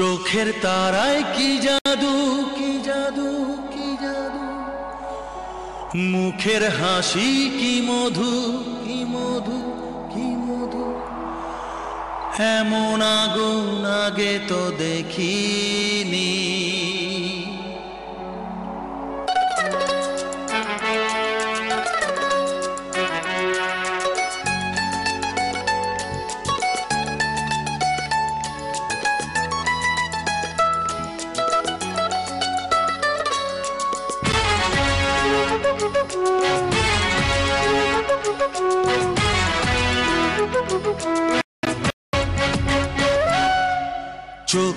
চোখের তারায় কি জাদু কি জাদু কি জাদু? মুখের হাসি কি মধু কি মধু কি মধু? এমন আগুন আগে তো দেখিনি।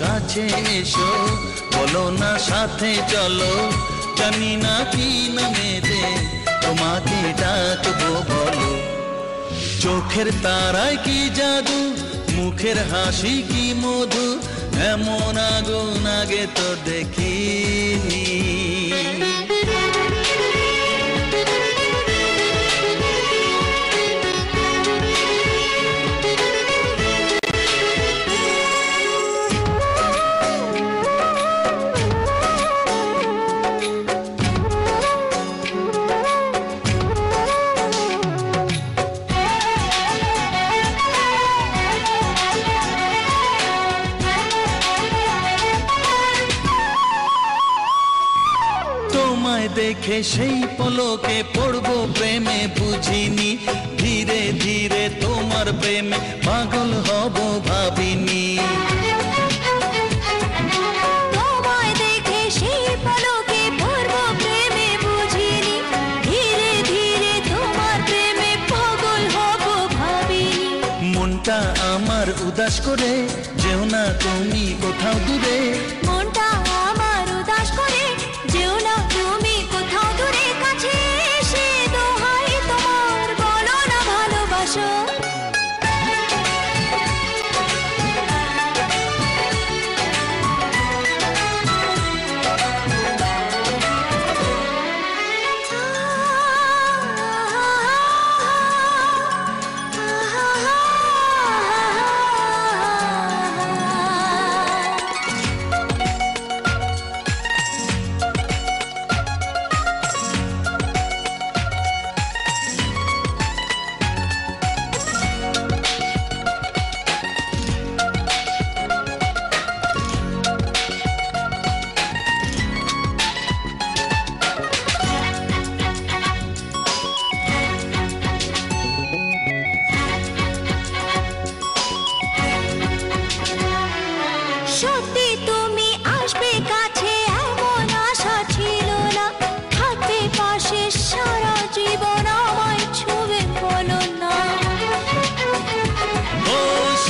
কাছে এসো, বলো না সাথে চলো, জানি না কি নামেতে তোমাকে ডাকবো বলো। চোখের তারায় কি জাদু, মুখের হাসি কি মধু, এমন আগুন আগে তো দেখিনি দেখে সেই পলকে পড়ব প্রেমে বুঝিনি। ধীরে ধীরে তোমার প্রেমে পাগল হব ভাবিনি। দেখে সেই পলকে পূর্ব প্রেমে বুঝিনি। ধীরে ধীরে তোমার পাগল হব ভাবিনি। মনটা আমার উদাস করে যেও না তুমি কোথাও দূরে। মনটা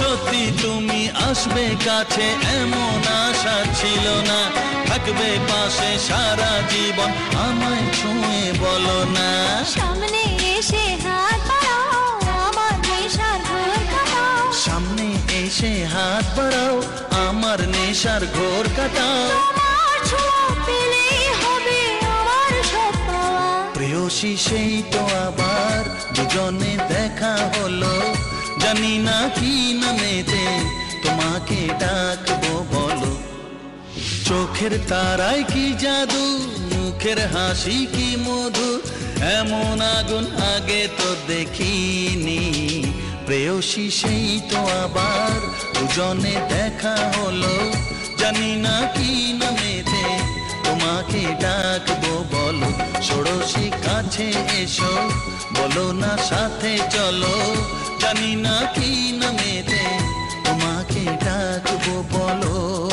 সত্যি তুমি আসবে কাছে এমন আশা ছিল না। থাকবে পাশে সারা জীবন আমায় ছুঁয়ে বলো না। সামনে এসে হাত বাড়াও আমার নেশার ঘর কাটাও। সামনে এসে হাত বাড়াও আমার নেশার ঘোর কাটাও। প্রেয়সী সেই তো আবার দুজনে দেখা হলো। জানি না কি চোখের তারাই কি জাদু? মুখের হাসি কি মধু? এমন আগুন আগে তো দেখিনি। প্রেয়সী সেই তো আবার দুজনে দেখা হলো। জানি না কি নামেতে তোমাকে ডাকবো বলো। ষোড়শী কাছে এসো, বলো না সাথে চলো। জানি না কি নামেতে তোমাকে ডাকবো বলো।